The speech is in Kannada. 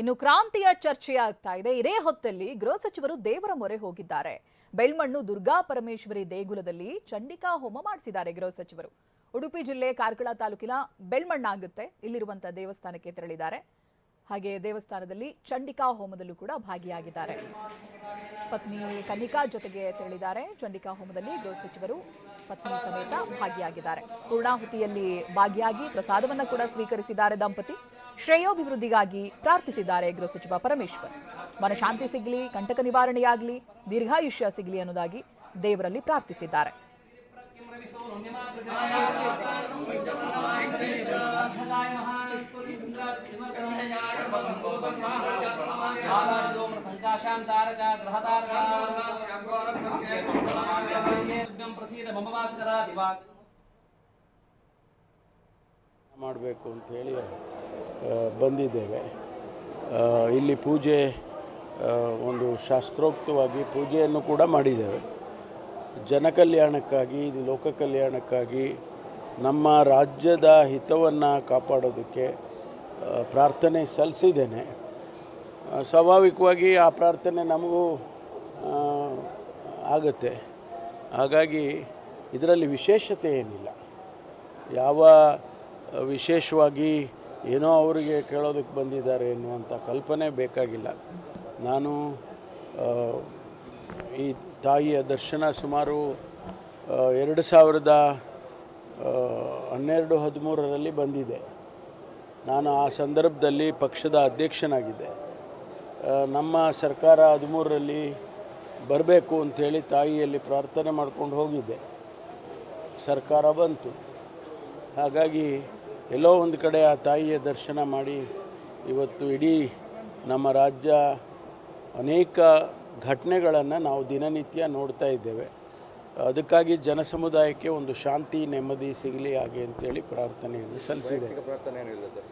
ಇನ್ನು ಕ್ರಾಂತಿಯ ಚರ್ಚೆಯಾಗ್ತಾ ಇದೆ. ಇದೇ ಹೊತ್ತಲ್ಲಿ ಗೃಹ ಸಚಿವರು ದೇವರ ಮೊರೆ ಹೋಗಿದ್ದಾರೆ. ಬೆಳ್ಮಣ್ಣು, ದುರ್ಗಾ ಪರಮೇಶ್ವರಿ ದೇಗುಲದಲ್ಲಿ ಚಂಡಿಕಾ ಹೋಮ ಮಾಡಿಸಿದ್ದಾರೆ ಗೃಹ ಸಚಿವರು. ಉಡುಪಿ ಜಿಲ್ಲೆ ಕಾರ್ಕಳ ತಾಲೂಕಿನ ಬೆಳ್ಮಣ್ಣಾಗುತ್ತೆ ಇಲ್ಲಿರುವಂತಹ ದೇವಸ್ಥಾನಕ್ಕೆ ತೆರಳಿದ್ದಾರೆ. ಹಾಗೆ ದೇವಸ್ಥಾನದಲ್ಲಿ ಚಂಡಿಕಾ ಹೋಮದಲ್ಲೂ ಕೂಡ ಭಾಗಿಯಾಗಿದ್ದಾರೆ. ಪತ್ನಿ ಕನಿಕಾ ಜೊತೆಗೆ ತೆರಳಿದ್ದಾರೆ. ಚಂಡಿಕಾ ಹೋಮದಲ್ಲಿ ಗೃಹ ಸಚಿವರು ಪತ್ನಿ ಸಮೇತ ಭಾಗಿಯಾಗಿದ್ದಾರೆ. ಪೂರ್ಣಾಹುತಿಯಲ್ಲಿ ಭಾಗಿಯಾಗಿ ಪ್ರಸಾದವನ್ನ ಕೂಡ ಸ್ವೀಕರಿಸಿದ್ದಾರೆ ದಂಪತಿ. ಶ್ರೇಯೋಭಿವೃದ್ಧಿಗಾಗಿ ಪ್ರಾರ್ಥಿಸಿದ್ದಾರೆ ಗೃಹ ಸಚಿವ ಪರಮೇಶ್ವರ್. ಮನಶಾಂತಿ ಸಿಗಲಿ ಕಂಟಕ ನಿವಾರಣೆಯಾಗಲಿ ದೀರ್ಘಾಯುಷ್ಯ ಸಿಗಲಿ ಅನ್ನೋದಾಗಿ ದೇವರಲ್ಲಿ ಪ್ರಾರ್ಥಿಸಿದ್ದಾರೆ. ಮಾಡಬೇಕು ಅಂಥೇಳಿ ಬಂದಿದ್ದೇವೆ. ಇಲ್ಲಿ ಪೂಜೆ ಒಂದು ಶಾಸ್ತ್ರೋಕ್ತವಾಗಿ ಪೂಜೆಯನ್ನು ಕೂಡ ಮಾಡಿದ್ದೇವೆ. ಜನ ಕಲ್ಯಾಣಕ್ಕಾಗಿ, ಇದು ಲೋಕ ಕಲ್ಯಾಣಕ್ಕಾಗಿ ನಮ್ಮ ರಾಜ್ಯದ ಹಿತವನ್ನು ಕಾಪಾಡೋದಕ್ಕೆ ಪ್ರಾರ್ಥನೆ ಸಲ್ಲಿಸಿದ್ದೇನೆ. ಸ್ವಾಭಾವಿಕವಾಗಿ ಆ ಪ್ರಾರ್ಥನೆ ನಮಗೂ ಆಗುತ್ತೆ. ಹಾಗಾಗಿ ಇದರಲ್ಲಿ ವಿಶೇಷತೆ ಏನಿಲ್ಲ. ಯಾವ ವಿಶೇಷವಾಗಿ ಏನೋ ಅವರಿಗೆ ಕೇಳೋದಕ್ಕೆ ಬಂದಿದ್ದಾರೆ ಎನ್ನುವಂಥ ಕಲ್ಪನೆ ಬೇಕಾಗಿಲ್ಲ. ನಾನು ಈ ತಾಯಿಯ ದರ್ಶನ ಸುಮಾರು ಎರಡು ಸಾವಿರದ ಹನ್ನೆರಡು ಹದಿಮೂರರಲ್ಲಿ ಬಂದಿದೆ. ನಾನು ಆ ಸಂದರ್ಭದಲ್ಲಿ ಪಕ್ಷದ ಅಧ್ಯಕ್ಷನಾಗಿದ್ದೆ. ನಮ್ಮ ಸರ್ಕಾರ ಹದಿಮೂರರಲ್ಲಿ ಬರಬೇಕು ಅಂಥೇಳಿ ತಾಯಿಯಲ್ಲಿ ಪ್ರಾರ್ಥನೆ ಮಾಡ್ಕೊಂಡು ಹೋಗಿದ್ದೆ. ಸರ್ಕಾರ ಬಂತು. ಹಾಗಾಗಿ ಎಲ್ಲೋ ಒಂದು ಕಡೆ ಆ ತಾಯಿಯ ದರ್ಶನ ಮಾಡಿ ಇವತ್ತು ಇಡೀ ನಮ್ಮ ರಾಜ್ಯ ಅನೇಕ ಘಟನೆಗಳನ್ನು ನಾವು ದಿನನಿತ್ಯ ನೋಡ್ತಾ ಇದ್ದೇವೆ. ಅದಕ್ಕಾಗಿ ಜನಸಮುದಾಯಕ್ಕೆ ಒಂದು ಶಾಂತಿ, ನೆಮ್ಮದಿ, ಸಿಗಲಿ ಹಾಗೆ ಅಂತೇಳಿ ಪ್ರಾರ್ಥನೆಯನ್ನು ಸಲ್ಲಿಸಿದೆ ಪ್ರಾರ್ಥನೆ ಏನಿಲ್ಲ ಸರ್.